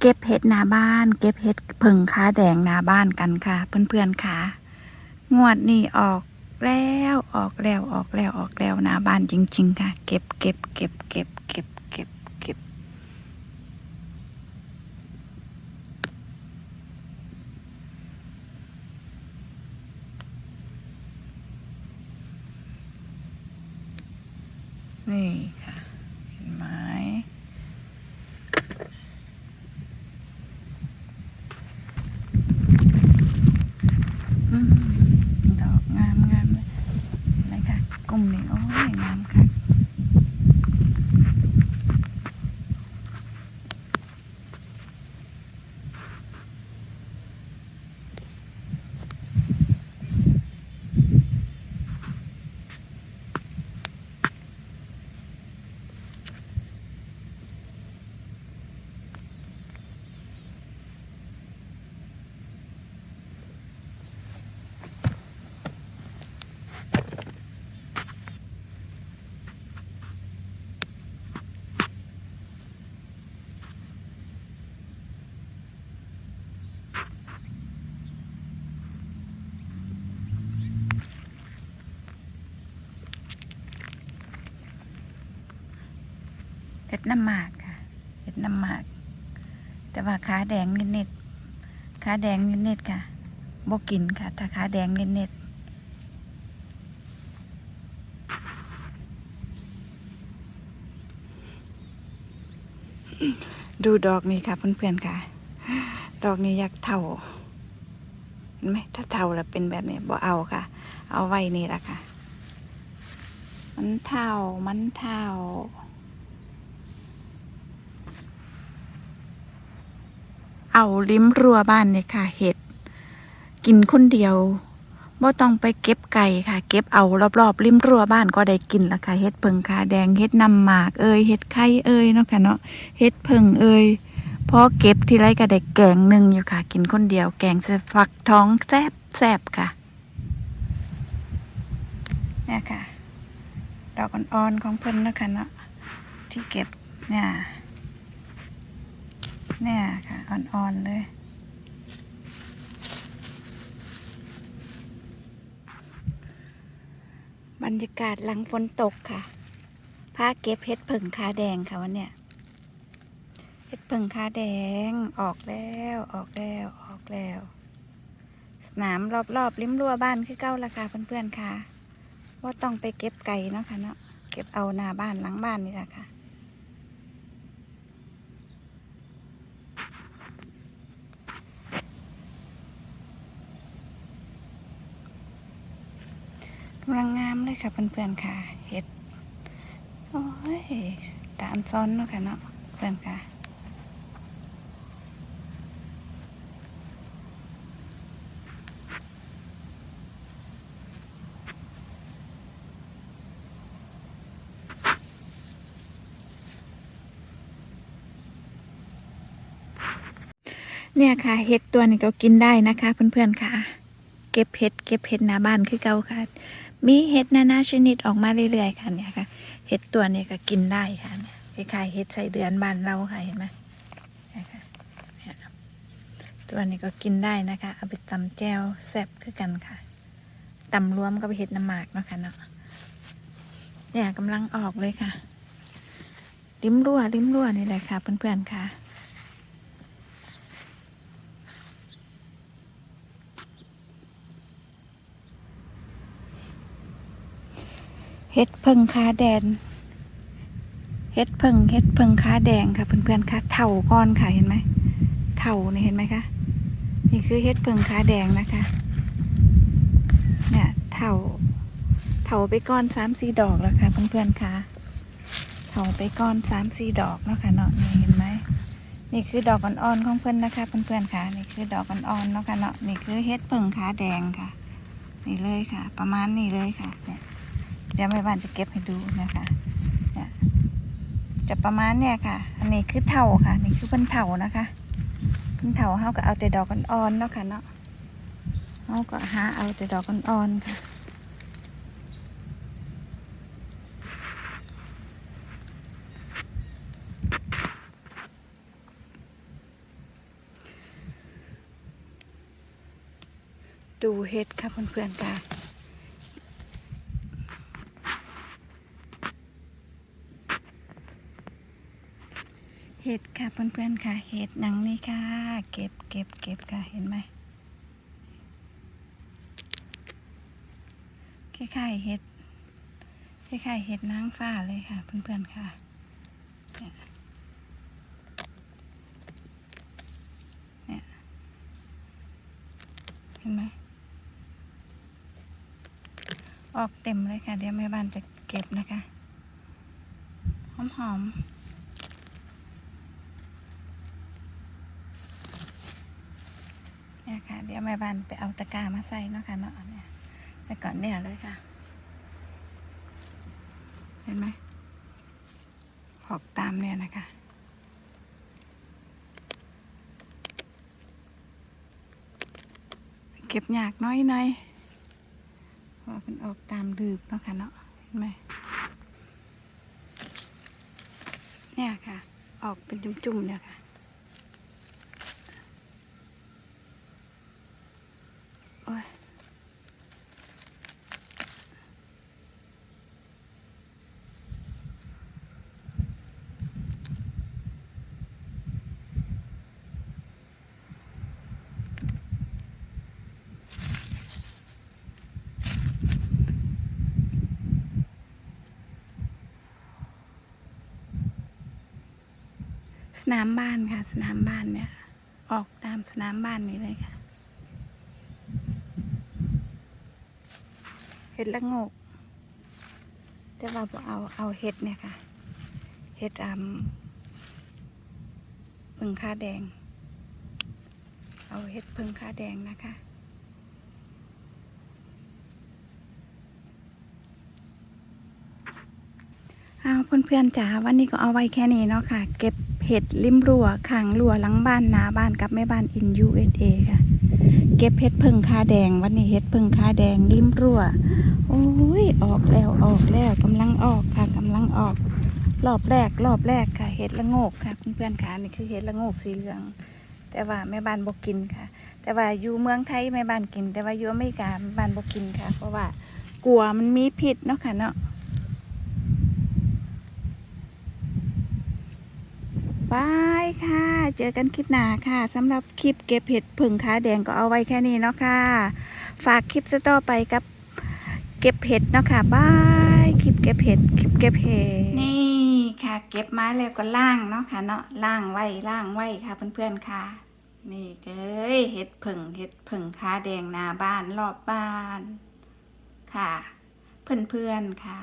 เก็บเห็ดหน้าบ้าน เก็บเห็ดเพิ่งขาแดงหน้าบ้านกันค่ะ เพื่อนๆค่ะ งวดนี้ออกแล้วออกแล้วออกแล้วออกแล้วหน้าบ้านจริง ๆ ค่ะ เก็บเก็บเก็บเก็บเก็บเก็บเก็บนี่ค่ะ เห็นไหมอืมดอกงามงามเลยเห็นไหมคะกลุ่มนี้โอ้ยงามค่ะ เห็ดน้ำหมากค่ะเห็ดน้ำหมาก แต่ว่าขาแดงนิดๆขาแดงนิดๆค่ะบกินค่ะ ถ้าขาแดงนิดๆดูดอกนี้ค่ะเพื่อนๆค่ะ ดอกนี้อยากเท่าเห็นไหมถ้าเท่าแล้วเป็นแบบนี้บ่เอาค่ะ เอาไว้นี่ละค่ะ มันเท่ามันเท่า เอาลิ้มรัวบ้านเนี่ยค่ะ เห็ด กินคนเดียวบ่ต้องไปเก็บไก่ค่ะ เก็บเอารอบๆริมรั้วบ้านก็ได้กินละค่ะเห็ดเพิงขาแดงเห็ดนำหมากเอ้ยเห็ดไข่เอ้ยเนาะค่ะเนาะเห็ดเพิงเอ้ยพอเก็บทีไรก็ได้แกงหนึ่งอยู่ค่ะ กินคนเดียวแกงแซ่บฟักท้องแซบแซบค่ะเนี่ยค่ะ ดอกอ่อนๆของเพิ่นเนาะคะเนาะที่เก็บเนี่ย เนี่ยค่ะ อ่อน ๆ เลย บรรยากาศหลังฝนตกค่ะพาเก็บเห็ดผึ่งคาแดงค่ะวันเนี้ยเห็ดผึ่งคาแดงออกแล้วออกแล้วออกแล้วสนามรอบๆริมรั้วบ้านคือเก้าราคาเพื่อนๆค่ะ ว่าต้องไปเก็บไก่เนาะค่ะเนาะเก็บเอาหน้าบ้านหลังบ้านนี่แหละค่ะ กำลังงามเลยค่ะเพื่อนๆค่ะ เห็ด โอ้ยตามซ้อนเนาะค่ะเนาะเพื่อนค่ะเนี่ยค่ะเห็ดตัวนี้ก็กินได้นะคะ เพื่อนๆค่ะ เก็บเห็ดเก็บเห็ดหน้าบ้านคือเก่าค่ะ มีเห็ดนานาชนิดออกมาเรื่อยๆค่ะเนี่ยค่ะเห็ดตัวนี้ก็กินได้ค่ะเนี่ยคล้ายๆเห็ดใส่เดือนบานเราค่ะเห็นไหมตัวนี้ก็กินได้นะคะ เอาไปตำแจ่วแซ่บคือกันค่ะตำรวมก็ไปเห็ดน้ำหมากนะคะเนาะเนี่ยกำลังออกเลยค่ะ ริมรั่วริมรั่วนี่แหละค่ะเพื่อนๆค่ะ เฮ็ดเพิงคาแดน เฮ็ดเพิงเฮ็ดเพิงขาแดงค่ะเพื่อนๆค่ะเถาก้อนค่ะเห็นไหมเถานี่เห็นไหมคะนี่คือเฮ็ดเพิงขาแดงนะคะเนี่ยเถาเถาไปก้อนสามสี่ดอกแล้วค่ะเพื่อนๆค่ะเถาไปก้อนสามสี่ดอกเนาะค่ะเนาะนี่เห็นไหมนี่คือดอกอ่อนๆของเพื่อนนะคะเพื่อนๆค่ะนี่คือดอกอ่อนๆเนาะค่ะเนาะนี่คือเฮ็ดเพิงขาแดงค่ะ นี่เลยค่ะ ประมาณนี้เลยค่ะเนี่ย เดี๋ยวแม่บ้านจะเก็บให้ดูนะคะจะประมาณเนี่ยค่ะ อันนี้คือเถาค่ะ นี่คือพันเถานะคะพันเถาเขาก็เอาแต่ดอกอ่อนๆเนาะค่ะเนาะเขาก็หาเอาแต่ดอกอ่อนๆค่ะดูเห็ดค่ะเพื่อนๆค่ะ เห็ดค่ะเพื่อนๆค่ะ เห็ดหนังนี่ค่ะ เก็บเก็บเก็บค่ะเห็นไหมคล้ายๆเห็ดคล้ายๆเห็ดนางฟ้าเลยค่ะ เพื่อนๆค่ะเนี่ยเนี่ยเห็นไหมออกเต็มเลยค่ะ เดี๋ยวแม่บ้านจะเก็บนะคะ หอมๆ เนี่ยค่ะ เดี๋ยวแม่บ้านไปเอาตะกร้ามาใส่เนาะค่ะเนาะเนี่ยไปก่อนเนี่ยเลยค่ะ เห็นไหมออกตามเนี่ยนะคะเก็บหยากน้อยหน่อยเพราะว่ามันออกตามดืบเนาะค่ะเนาะเห็นไหมเนี่ยค่ะ ออกเป็นจุ่มๆเนี่ยค่ะ นามบ้านค่ะ สนามบ้านเนี่ย ออกตามสนามบ้านนี้เลยค่ะ เห็ดละโงกแต่ว่าบ่เอาเอาเห็ดเนี่ยค่ะ เห็ดอ่ำพึ่งค่าแดง เอาเห็ดพึ่งค่าแดงนะคะเอาเพื่อนๆจ๋าวันนี้ก็เอาไว้แค่นี้เนาะค่ะ เก็บ เห็ดริมรั้วข้างรั้วหลังบ้านนาบ้านกับแม่บ้านอิน USA ค่ะ เก็บเห็ดพึ่งคาแดงวันนี้เห็ดพึ่งคาแดงริมรั้วโอ้ยออกแล้วออกแล้วกำลังออกค่ะกำลังออก รอบแรกรอบแรกค่ะเห็ดละโงกค่ะเพื่อนๆค่ะนี่คือเห็ดละโงกสีเหลือง แต่ว่าแม่บ้านบอกกินค่ะ แต่ว่าอยู่เมืองไทยแม่บ้านกิน แต่ว่าอยู่อเมริกาแม่บ้านบอกกินค่ะ เพราะว่ากลัวมันมีพิษเนาะค่ะเนาะ บายค่ะ เจอกันคลิปหน้าค่ะสำหรับคลิปเก็บเห็ดผึ่งขาแดงก็เอาไว้แค่นี้เนาะค่ะ ฝากคลิปสต่อไปกับ เก็บเห็ดเนาะค่ะบายคลิปเก็บเห็ดคลิปเก็บเห็ดนี่ค่ะ เก็บมาแล้วก็ล่างเนาะค่ะเนาะล่างไว้ล่างไว้ค่ะเพื่อนๆค่ะ นี่เด้ยเห็ดผึ่งเห็ดผึ่งขาแดงหน้าบ้านรอบบ้าน ค่ะ เพื่อนๆค่ะ